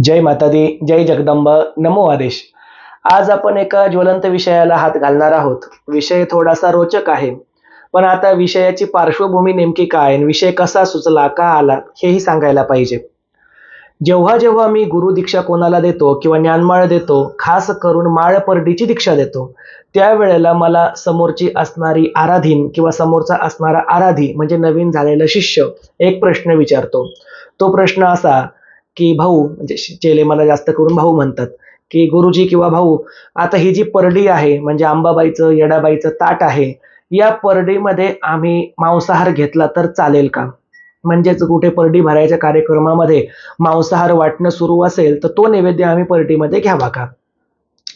जय माता दी जय जगदंब नमो आदेश. आज आपण एका ज्वलंत विषयाला हात घालणार आहोत. विषय थोडासा रोचक आहे. पण आता विषयाची पार्श्वभूमी नेमकी काय आणि विषय कसा सुचला का आला हेही सांगायला पाहिजे. जेव्हा जेव्हा मी गुरु दीक्षा कोणाला देतो किंवा ज्ञानमाळ देतो खास करून माळ परडीची दीक्षा देतो त्यावेळेला मला समोरची असणारी आराधीन किंवा समोरचा असणारा आराधी म्हणजे नवीन झालेला शिष्य एक प्रश्न विचारतो. तो प्रश्न असा की भाऊ म्हणजे चेले मला जास्त करून भाऊ म्हणतात. की गुरुजी किंवा भाऊ आता ही जी परडी आहे म्हणजे आंबाबाईचं येडाबाईचं ताट आहे या परडीमध्ये आम्ही मांसाहार घेतला तर चालेल का? म्हणजेच कुठे परडी भरायच्या कार्यक्रमामध्ये मांसाहार वाटणं सुरू असेल तर तो नैवेद्य आम्ही परडीमध्ये घ्यावा का?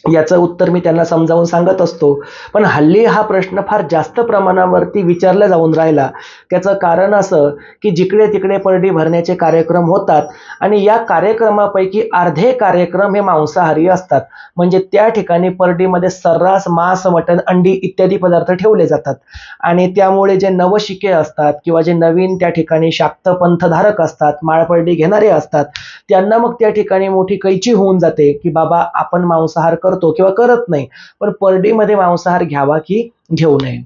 याचं उत्तर मी त्यांना समजावून सांगत असतो. पण हल्ली हा प्रश्न फार जास्त प्रमाणावरती विचारला जाऊन राहिला. त्याचं कारण असं की जिकडे तिकडे परडी भरण्याचे कार्यक्रम होतात आणि या कार्यक्रमापैकी अर्धे कार्यक्रम हे मांसाहारी असतात. म्हणजे त्या ठिकाणी परडीमध्ये सर्रास मांस मटण अंडी इत्यादी पदार्थ ठेवले जातात. आणि त्यामुळे जे नवशिके असतात किंवा जे नवीन त्या ठिकाणी शाक्त पंथधारक असतात माळपरडी घेणारे असतात त्यांना मग त्या ठिकाणी मोठी कैची होऊन जाते की बाबा आपण मांसाहार करतो किंवा करत नाही पण परडीमध्ये मांसाहार घ्यावा की घेऊ नये.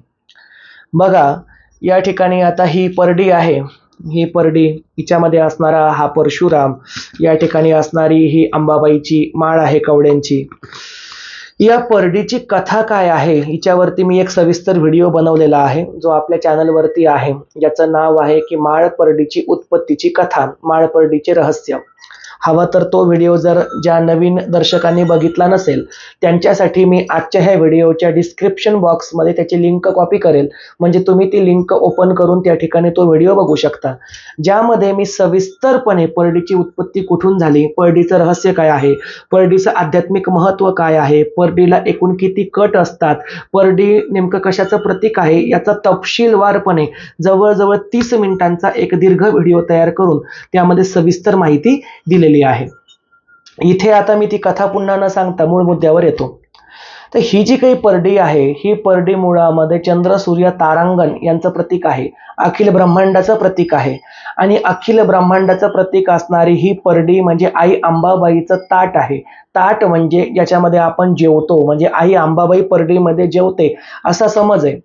बघा या ठिकाणी आता ही परडी आहे. ही परडी हिच्यामध्ये असणारा हा परशुराम या ठिकाणी असणारी ही अंबाबाईची माळ आहे कवड्यांची. या परडीची कथा काय आहे? हिच्यावरती मी एक सविस्तर व्हिडिओ बनवलेला आहे जो आपल्या चॅनलवरती आहे. ज्याचं नाव आहे की माळ परडीची उत्पत्तीची कथा माळ परडीचे रहस्य. हवा तर तो व्हिडिओ जर ज्या नवीन दर्शकांनी बघितला नसेल त्यांच्यासाठी मी आजच्या ह्या व्हिडिओच्या डिस्क्रिप्शन बॉक्समध्ये त्याची लिंक कॉपी करेल. म्हणजे तुम्ही ती लिंक ओपन करून त्या ठिकाणी तो व्हिडिओ बघू शकता. ज्यामध्ये मी सविस्तरपणे परडीची उत्पत्ती कुठून झाली परडीचं रहस्य काय आहे परडीचं आध्यात्मिक महत्त्व काय आहे परडीला एकूण किती कट असतात परडी नेमकं कशाचं प्रतीक आहे याचा तपशीलवारपणे जवळजवळ तीस मिनिटांचा एक दीर्घ व्हिडिओ तयार करून त्यामध्ये सविस्तर माहिती दिलेली आहे. इथे आता मी ती कथा पुन्हा न सांगता मूळ मुद्द्यावर येतो. तर ही जी काही परडी आहे ही परडी मुळामध्ये चंद्र सूर्य तारांगण यांचं प्रतीक आहे. अखिल ब्रह्मांडाचं प्रतीक आहे. आणि अखिल ब्रह्मांडाचं प्रतीक असणारी ही परडी म्हणजे आई अंबाबाईचं ताट आहे. ताट म्हणजे याच्यामध्ये आपण जेवतो म्हणजे आई अंबाबाई परडीमध्ये जेवते असा समज आहे.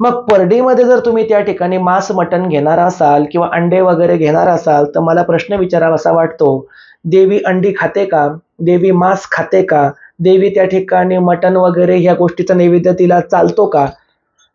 मग परडीमध्ये जर तुम्ही त्या ठिकाणी मांस मटण घेणार असाल किंवा अंडे वगैरे घेणार असाल तर मला प्रश्न विचारावासा वाटतो देवी अंडी खाते का? देवी मांस खाते का? देवी त्या ठिकाणी मटण वगैरे ह्या गोष्टीचा नैवेद्य तिला चालतो का?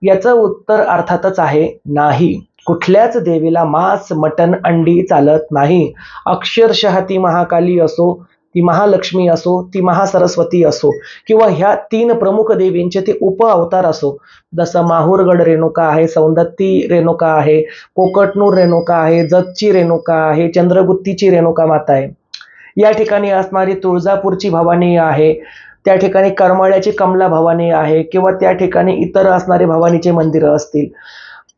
याचं उत्तर अर्थातच आहे नाही. कुठल्याच देवीला मांस मटण अंडी चालत नाही. अक्षरशः ती महाकाली असो ती महालक्ष्मी असो ती महासरस्वती असो किंवा ह्या तीन प्रमुख देवींचे ते उप अवतार असो. जसं माहूरगड रेणुका आहे सौंदत्ती रेणुका आहे कोकटनूर रेणुका आहे जतची रेणुका आहे चंद्रगुत्तीची रेणुका माता आहे. या ठिकाणी असणारी तुळजापूरची भवानी आहे त्या ठिकाणी करमाळ्याची कमला भवानी आहे किंवा त्या ठिकाणी इतर असणारे भवानीचे मंदिरं असतील.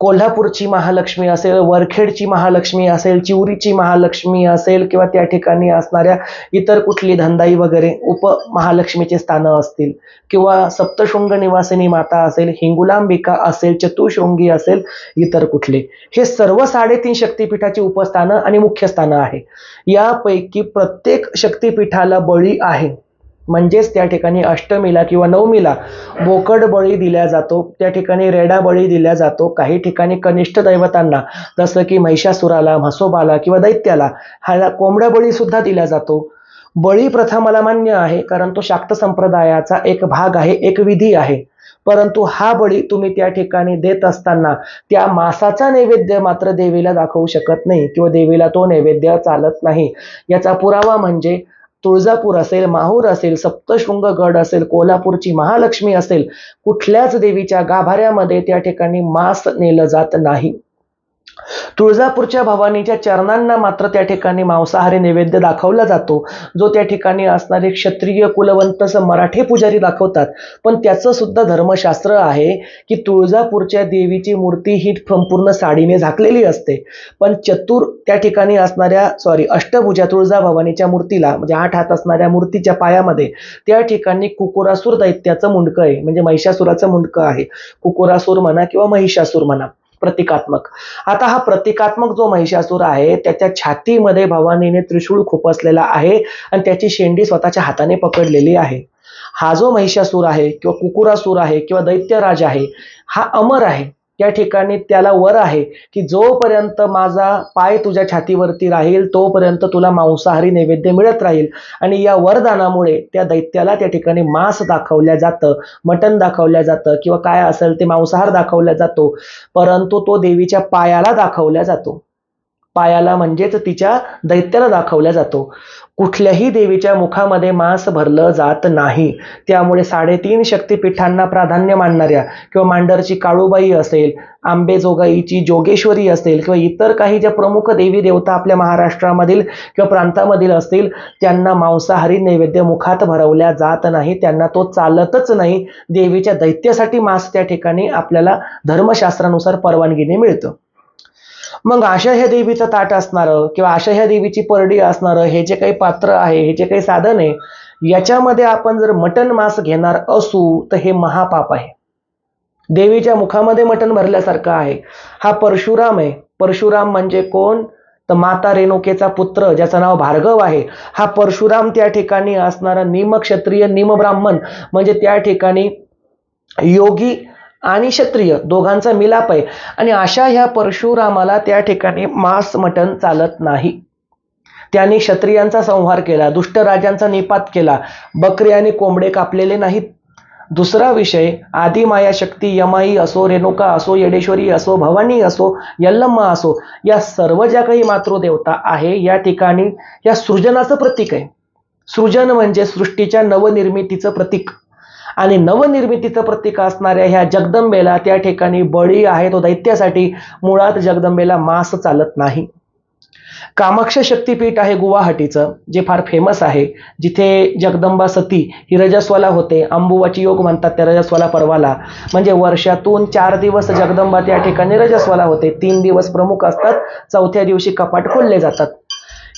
कोल्हापूरची महालक्ष्मी असेल वरखेडची महालक्ष्मी असेल चिवरीची महालक्ष्मी असेल किंवा त्या ठिकाणी असणाऱ्या इतर कुठली धंदाई वगैरे उप महालक्ष्मीचे स्थानं असतील किंवा सप्तशृंग निवासिनी माता असेल हिंगुलांबिका असेल चतुशृंगी असेल इतर कुठले. हे सर्व साडेतीन शक्तिपीठाची उपस्थानं आणि मुख्य स्थानं आहे. यापैकी प्रत्येक शक्तिपीठाला बळी आहे. म्हणजेच त्या ठिकाणी अष्टमीला किंवा नवमीला बोकड बळी दिला जातो त्या ठिकाणी रेडा बळी दिला जातो. काही ठिकाणी कनिष्ठ दैवतांना जसं की महिषासुराला म्हसोबाला किंवा दैत्याला ह्याला कोंबड्या बळीसुद्धा दिला जातो. बळी प्रथा मला मान्य आहे कारण तो शाक्त संप्रदायाचा एक भाग आहे एक विधी आहे. परंतु हा बळी तुम्ही त्या ठिकाणी देत असताना त्या मासाचा नैवेद्य मात्र देवीला दाखवू शकत नाही किंवा देवीला तो नैवेद्य चालत नाही. याचा पुरावा म्हणजे तुळजापूर असेल माहूर असेल सप्तशृंग गड असेल कोल्हापूरची महालक्ष्मी असेल कुठल्याच देवीच्या गाभाऱ्यामध्ये त्या ठिकाणी मांस नेलं जात नाही. तुळजापूरच्या भवानीच्या चरणांना मात्र त्या ठिकाणी मांसाहारी नैवेद्य दाखवला जातो. जो त्या ठिकाणी असणारे क्षत्रिय कुलवंत मराठी पुजारी दाखवतात. पण त्याचं सुद्धा धर्मशास्त्र आहे की तुळजापूरच्या देवीची मूर्ती ही संपूर्ण साडीने झाकलेली असते. पण चतुर त्या ठिकाणी असणाऱ्या सॉरी अष्टभुजा तुळजा भवानीच्या मूर्तीला म्हणजे आठ हात असणाऱ्या मूर्तीच्या पायामध्ये त्या ठिकाणी कुकुरासूर दैत्याचं मुंडकं आहे. म्हणजे महिषासुराचं मुंडकं आहे. कुकुरासूर म्हणा किंवा महिषासूर म्हणा. प्रतिकात्मक. आता हा प्रतिकात्मक जो महिषासूर आहे त्याच्या छातीमध्ये भवानीने त्रिशूळ खुपसलेला आहे आणि त्याची शेंडी स्वतःच्या हाताने पकडलेली आहे. हा जो महिषासूर आहे किंवा कुकुरासूर आहे किंवा दैत्यराज आहे हा अमर आहे. या ठिकाणी त्याला वर आहे की जोपर्यंत माझा पाय तुझ्या छातीवरती राहील तोपर्यंत तुला मांसाहारी नैवेद्य मिळत राहील. आणि या वरदानामुळे त्या दैत्याला त्या ठिकाणी मांस दाखवल्या जातं मटण दाखवल्या जातं किंवा काय असेल ते मांसाहार दाखवला जातो परंतु तो देवीच्या पायाला दाखवला जातो. पायाला म्हणजेच तिच्या दैत्याला दाखवला जातो. कुठल्याही देवीच्या मुखामध्ये मांस भरलं जात नाही. त्यामुळे साडेतीन शक्तिपीठांना प्राधान्य मानणाऱ्या किंवा मांडरची काळूबाई असेल आंबेजोगाईची जोगेश्वरी असेल किंवा इतर काही ज्या प्रमुख देवी देवता आपल्या महाराष्ट्रामधील किंवा प्रांतामधील असतील त्यांना मांसाहारी नैवेद्य मुखात भरवल्या जात नाही. त्यांना तो चालतच नाही. देवीच्या दैत्यासाठी मांस त्या ठिकाणी आपल्याला धर्मशास्त्रानुसार परवानगीने मिळतं. मग अशा ह्या देवीचं ताट असणारं किंवा अशा ह्या देवीची परडी असणारं हे जे काही पात्र आहे हे जे काही साधन आहे याच्यामध्ये आपण जर मटण मांस घेणार असू तर हे महापाप आहे. देवीच्या मुखामध्ये मटण भरल्यासारखं आहे. हा परशुराम आहे. परशुराम म्हणजे कोण? तर माता रेणुकेचा पुत्र ज्याचं नाव भार्गव आहे. हा परशुराम त्या ठिकाणी असणारा निमक्षत्रिय निमब्राह्मण. म्हणजे त्या ठिकाणी योगी आणि क्षत्रिय दोघांचा मिलाप आहे आणि अशा ह्या परशुरामाला त्या ठिकाणी मांस मटण चालत नाही. त्यांनी क्षत्रियांचा संहार केला दुष्ट राजांचा निपात केला बकरे आणि कोंबडे कापलेले नाहीत. दुसरा विषय आदिमाया शक्ती यमाई असो रेणुका असो येडेश्वरी असो भवानी असो यल्लम्मा असो या सर्व ज्या काही मातृदेवता आहे या ठिकाणी या सृजनाचं प्रतीक आहे. सृजन म्हणजे सृष्टीच्या नवनिर्मितीचं प्रतीक. आणि नवनिर्मितीचं प्रतीक असणाऱ्या ह्या जगदंबेला त्या ठिकाणी बळी आहे तो दैत्यासाठी मुळात जगदंबेला मास चालत नाही. कामाक्ष शक्तीपीठ आहे गुवाहाटीचं जे फार फेमस आहे. जिथे जगदंबा सती ही रजस्वला होते. अंबुवाची योग म्हणतात त्या रजस्वला पर्वाला. म्हणजे वर्षातून चार दिवस जगदंबा त्या ठिकाणी रजस्वला होते. तीन दिवस प्रमुख असतात. चौथ्या दिवशी कपाट खोलले जातात.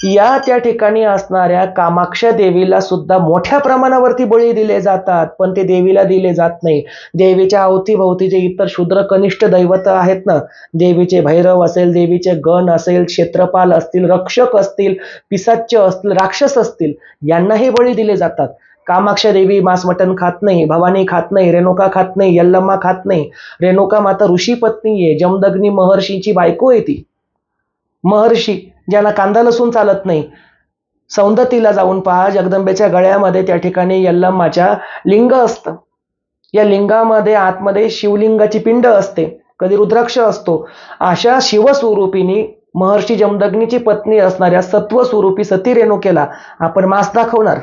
या त्या ठिकाणी असणाऱ्या कामाक्ष देवीला सुद्धा मोठ्या प्रमाणावरती बळी दिले जातात पण ते देवीला दिले जात नाही. देवीच्या अवतीभोवती जे इतर शूद्र कनिष्ठ दैवत आहेत ना देवीचे भैरव असेल देवीचे गण असेल क्षेत्रपाल असतील रक्षक असतील पिसाच्य असतील राक्षस असतील यांनाही बळी दिले जातात. कामाक्ष देवी मांस मटण खात नाही भवानी खात नाही रेणुका खात नाही यल्लम्मा खात नाही. रेणुका माता ऋषी पत्नी आहे जमदग्नी महर्षीची बायको आहे ती. महर्षी ज्यांना कांदा लसूण चालत नाही सौंदतीला जाऊन पहा जगदंबेच्या गळ्यामध्ये त्या ठिकाणी यल्लम्माच्या लिंग असतं. या लिंगामध्ये आतमध्ये शिवलिंगाची पिंड असते कधी रुद्राक्ष असतो. अशा शिवस्वरूपिणी महर्षी जमदग्नीची पत्नी असणाऱ्या सत्वस्वरूपी सती रेणुकेला आपण मांस दाखवणार.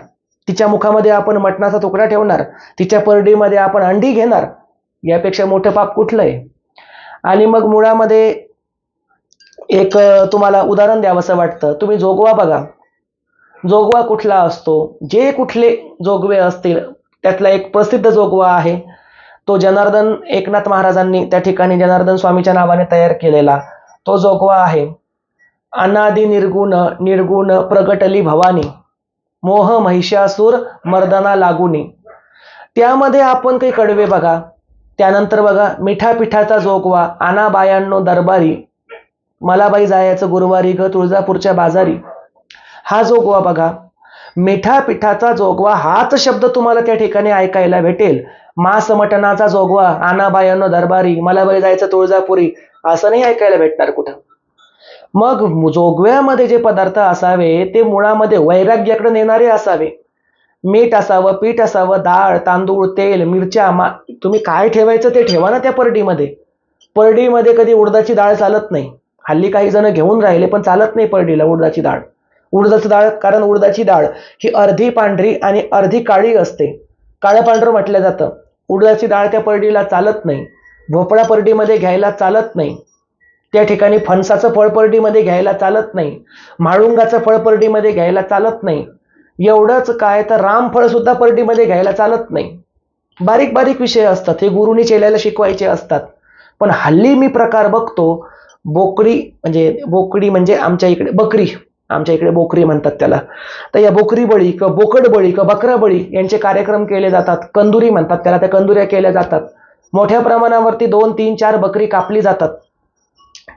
तिच्या मुखामध्ये आपण मटणाचा तुकडा ठेवणार. तिच्या परडीमध्ये आपण अंडी घेणार. यापेक्षा मोठं पाप कुठलं आहे आणि मग मुळामध्ये एक तुम्हाला उदाहरण द्यावंसं वाटतं. तुम्ही जोगवा बघा. जोगवा कुठला असतो? जे कुठले जोगवे असतील त्यातला एक प्रसिद्ध जोगवा आहे. तो जनार्दन एकनाथ महाराजांनी त्या ठिकाणी जनार्दन स्वामीच्या नावाने तयार केलेला तो जोगवा आहे. अनादि निर्गुण निर्गुण प्रगटली भवानी मोह महिषासूर मर्दना लागुनी. त्यामध्ये आपण काही कडवे बघा. त्यानंतर बघा मिठा पिठाचा जोगवा आना बायांनो दरबारी मलाबाई जायाचं जायचं गुरुवारी ग तुळजापूरच्या बाजारी. हा जोगवा बघा मिठा पिठाचा जोगवा हाच शब्द तुम्हाला त्या ठिकाणी ऐकायला भेटेल. मास मटणाचा जोगवा आणाबायांनो दरबारी मलाबाई जायचं तुळजापुरी असं नाही ऐकायला भेटणार कुठं? मग जोगव्यामध्ये जे पदार्थ असावे ते मुळामध्ये वैराग्याकडे नेणारे असावे. मीठ असावं पीठ असावं डाळ तांदूळ तेल मिरच्या मा तुम्ही काय ठेवायचं ते ठेवा ना त्या परडीमध्ये. परडीमध्ये कधी उडदाची डाळ चालत नाही. हल्ली काही जण घेऊन राहिले पण चालत नाही परडीला उडदाची डाळ. उडदाची डाळ कारण उडदाची डाळ ही अर्धी पांढरी आणि अर्धी काळी असते. काळं पांढरं म्हटलं जातं. उडदाची डाळ त्या परडीला चालत नाही. भोपळा परडीमध्ये घ्यायला चालत नाही. त्या ठिकाणी फणसाचं फळ परडीमध्ये घ्यायला चालत नाही. म्हाळुंगाचं फळ परडीमध्ये घ्यायला चालत नाही. एवढंच काय तर रामफळ सुद्धा परडीमध्ये घ्यायला चालत नाही. बारीक बारीक विषय असतात. हे गुरुनी चेल्याला शिकवायचे असतात. पण हल्ली मी प्रकार बघतो बोकडी म्हणजे बोकडी म्हणजे आमच्या इकडे बकरी आमच्या इकडे बोकरी म्हणतात त्याला. तर या बोकरी बळी किंवा बोकड बळी किंवा बकरा बळी यांचे कार्यक्रम केले जातात. कंदुरी म्हणतात त्याला त्या कंदुऱ्या केल्या जातात. मोठ्या प्रमाणावरती दोन तीन चार बकरी कापली जातात.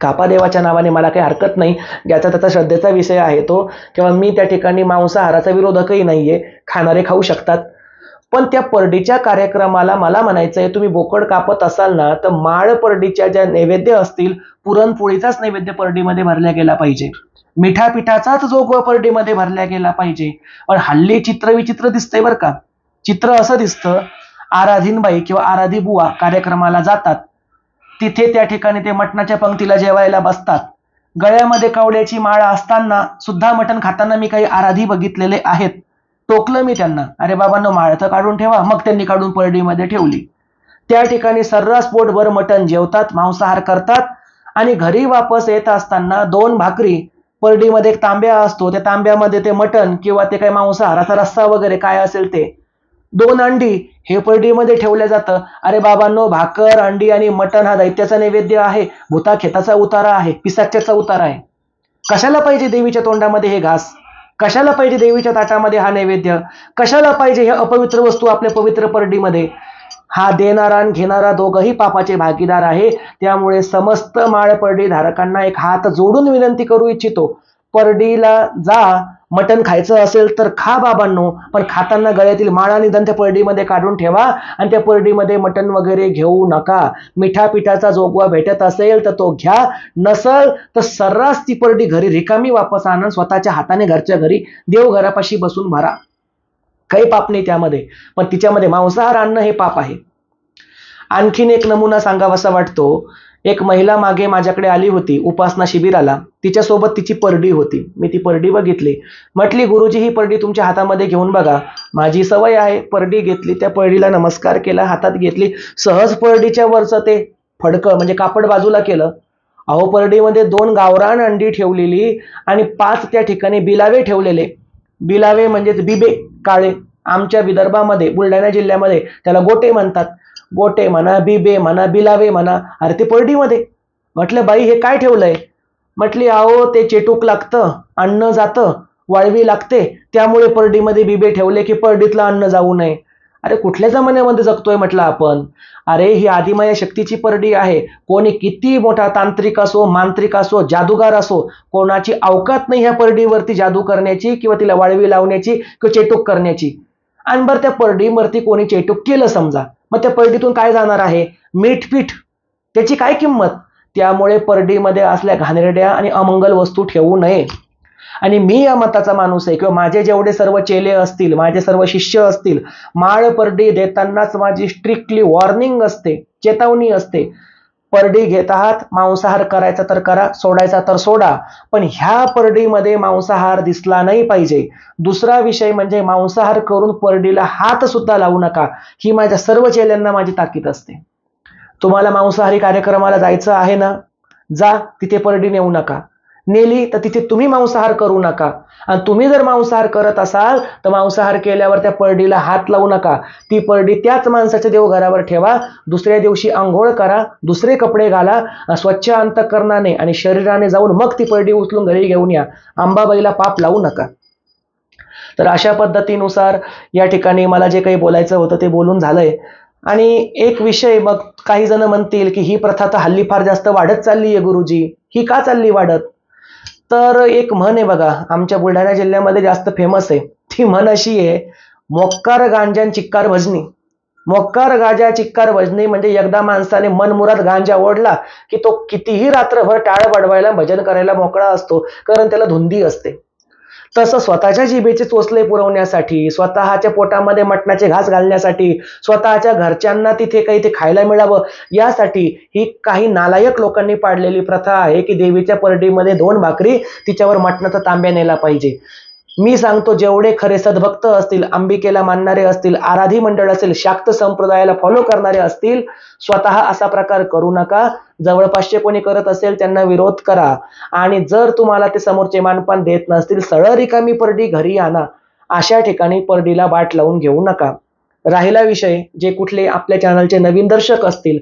कापादेवाच्या नावाने मला काही हरकत नाही. ज्याचा त्याचा श्रद्धेचा विषय आहे तो. किंवा मी त्या ठिकाणी मांसाहाराचा विरोधकही नाही आहे खाणारे खाऊ शकतात. पण त्या परडीच्या कार्यक्रमाला मला म्हणायचं आहे तुम्ही बोकड कापत असाल ना तर माळ परडीच्या ज्या नैवेद्य असतील पुरणपोळीचाच नैवेद्य परडीमध्ये भरल्या गेला पाहिजे. मिठापिठाचाच जो परडीमध्ये भरल्या गेला पाहिजे. पण हल्ली चित्र विचित्र दिसतंय बरं का. चित्र असं दिसतं आराधीनबाई किंवा आराधी बुवा कार्यक्रमाला जातात. तिथे त्या ठिकाणी ते मटणाच्या पंक्तीला जेवायला बसतात. गळ्यामध्ये कवड्याची माळ असताना सुद्धा मटण खाताना मी काही आराधी बघितलेले आहेत. टोकलं मी त्यांना. अरे बाबांनो माळतं काढून ठेवा. मग त्यांनी काढून परडीमध्ये ठेवली. त्या ठिकाणी सर्रास पोटभर मटण जेवतात मांसाहार करतात आणि घरी वापस येत असताना दोन भाकरी परडीमध्ये एक तांब्या असतो. त्या तांब्यामध्ये ते मटण किंवा ते काही मांसाहाराचा रस्सा वगैरे काय असेल ते. दोन अंडी हे परडीमध्ये ठेवलं जातं. अरे बाबांनो भाकर अंडी आणि मटण हा दैत्याचा नैवेद्य आहे. भूता खेताचा उतारा आहे. पिसाच्याचा उतारा आहे. कशाला पाहिजे देवीच्या तोंडामध्ये हे घास? कशाला पाहिजे देवीच्या ताटामध्ये हा नैवेद्य? कशाला पाहिजे हे अपवित्र वस्तू आपल्या पवित्र परडीमध्ये? हा देणारा आणि घेणारा दोघही पापाचे भागीदार आहे. त्यामुळे समस्त माळ परडी धारकांना एक हात जोडून विनंती करू इच्छितो. परडीला जा मटण खायचं असेल तर खा बाबांनो पण खाताना गळ्यातील माळ आणि दंत परडीमध्ये काढून ठेवा आणि त्या परडीमध्ये मटण वगैरे घेऊ नका. मिठा पिठाचा जोगवा भेटत असेल तर तो घ्या. नसल तर सर्रास ती परडी घरी रिकामी वापस आणून स्वतःच्या हाताने घरच्या घरी देवघरापाशी बसून भरा. काही पाप नाही त्यामध्ये पण तिच्यामध्ये मांसाहार आणणं हे पाप आहे. आणखीन एक नमुना सांगावासा वाटतो एक महिला मागे माझ्याकडे आली होती उपासना शिबिराला. तिच्यासोबत तिची परडी होती. मी ती परडी बघितली. म्हटली गुरुजी ही परडी तुमच्या हातामध्ये घेऊन बघा. माझी सवय आहे परडी घेतली. त्या परडीला नमस्कार केला हातात घेतली. सहज परडीच्या वरचं ते फडकं म्हणजे कापड बाजूला केलं. अहो परडीमध्ये दोन गावरान अंडी ठेवलेली आणि पाच त्या ठिकाणी बिलावे ठेवलेले. बिलावे म्हणजे बिबे काळे. आमच्या विदर्भामध्ये बुलढाणा जिल्ह्यामध्ये त्याला गोटे म्हणतात. गोटे म्हणा बिबे म्हणा बिलावे म्हणा अरे ते परडीमध्ये. म्हटलं बाई हे काय ठेवलंय? म्हटली अहो ते चेटूक लागतं अन्न जातं वाळवी लागते त्यामुळे परडीमध्ये बिबे ठेवले की परडीतलं अन्न जाऊ नये. अरे कुठल्या जमान्यामध्ये जगतोय? म्हटलं आपण. अरे ही आदिमाया शक्तीची परडी आहे. कोणी किती मोठा तांत्रिक असो मांत्रिक असो जादूगार असो कोणाची अवकात नाही ह्या परडीवरती जादू करण्याची किंवा तिला वाळवी लावण्याची किंवा चेटूक करण्याची. आणि बरं त्या परडीवरती कोणी चेटूक केलं समजा. मग त्या परडीतून काय जाणार आहे? मीठ पीठ. त्याची काय किंमत? त्यामुळे परडीमध्ये असल्या घाणेरड्या आणि अमंगल वस्तू ठेवू नये. आणि मी या मताचा माणूस आहे किंवा माझे जेवढे सर्व चेले असतील माझे सर्व शिष्य असतील माळ परडी देतानाच माझी स्ट्रिक्टली वॉर्निंग असते चेतावणी असते. परडी घेत आहात. मांसाहार करायचा तर करा सोडायचा तर सोडा. पण ह्या परडीमध्ये मांसाहार दिसला नाही पाहिजे. दुसरा विषय म्हणजे मांसाहार करून परडीला हात सुद्धा लावू नका. ही माझ्या सर्व चेल्यांना माझी ताकीद असते. तुम्हाला मांसाहारी कार्यक्रमाला जायचं आहे ना? जा तिथे परडी नेऊ नका. नेली तर तिथे तुम्ही मांसाहार करू नका. आणि तुम्ही जर मांसाहार करत असाल तर मांसाहार केल्यावर त्या परडीला हात लावू नका. ती परडी त्याच माणसाच्या देवघरावर ठेवा. दुसऱ्या दिवशी आंघोळ करा दुसरे कपडे घाला स्वच्छ अंतकरणाने आणि शरीराने जाऊन मग ती परडी उचलून घरी घेऊन या. आंबाबाईला पाप लावू नका. तर अशा पद्धतीनुसार या ठिकाणी मला जे काही बोलायचं होतं ते बोलून झालंय. आणि एक विषय मग काही जण म्हणतील की ही प्रथा तर हल्ली फार जास्त वाढत चालली आहे गुरुजी. ही का चालली वाढत? तर एक म्हण आहे बघा आमच्या बुलढाणा जिल्ह्यामध्ये जास्त फेमस आहे. ती म्हण अशी आहे मोक्कार गांजान चिक्कार भजनी. मोक्कार गाजा चिक्कार भजनी म्हणजे एकदा माणसाने मनमुरात गांजा ओढला की तो कितीही रात्रभर टाळ बडवायला भजन करायला मोकळा असतो कारण त्याला धुंदी असते. तसं स्वतःच्या जिभेचे चोचले पुरवण्यासाठी स्वतःच्या पोटामध्ये मटणाचे घास घालण्यासाठी स्वतःच्या घरच्यांना तिथे काही ते खायला मिळावं यासाठी ही काही नालायक लोकांनी पाडलेली प्रथा आहे की देवीच्या परडीमध्ये दोन भाकरी तिच्यावर मटणाचा तांब्या नेला पाहिजे. मी सांगतो जेवढे खरे सद्भक्त असतील अंबिकेला मानणारे असतील आराधी मंडळ असेल शाक्त संप्रदायाला फॉलो करणारे असतील स्वतः असा प्रकार करू नका. जवळपासचे कोणी करत असेल त्यांना विरोध करा. आणि जर तुम्हाला ते समोरचे मानपान देत नसतील सरळ रिकामी परडी घरी आणा. अशा ठिकाणी परडीला बाट लावून घेऊ नका. राहिला विषय जे कुठले आपल्या चॅनलचे नवीन दर्शक असतील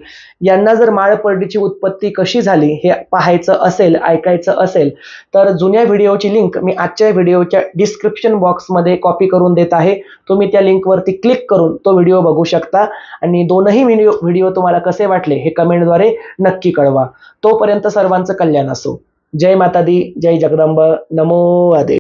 यांना जर माळपर्डीची उत्पत्ती कशी झाली हे पाहायचं असेल ऐकायचं असेल तर जुन्या व्हिडिओची लिंक मी आजच्या व्हिडिओच्या डिस्क्रिप्शन बॉक्समध्ये कॉपी करून देत आहे. तुम्ही त्या लिंकवरती क्लिक करून तो व्हिडिओ बघू शकता. आणि दोनही व्हिडिओ व्हिडिओ तुम्हाला कसे वाटले हे कमेंटद्वारे नक्की कळवा. तोपर्यंत सर्वांचं कल्याण असो. जय माता दी जय जगदंब नमो आदे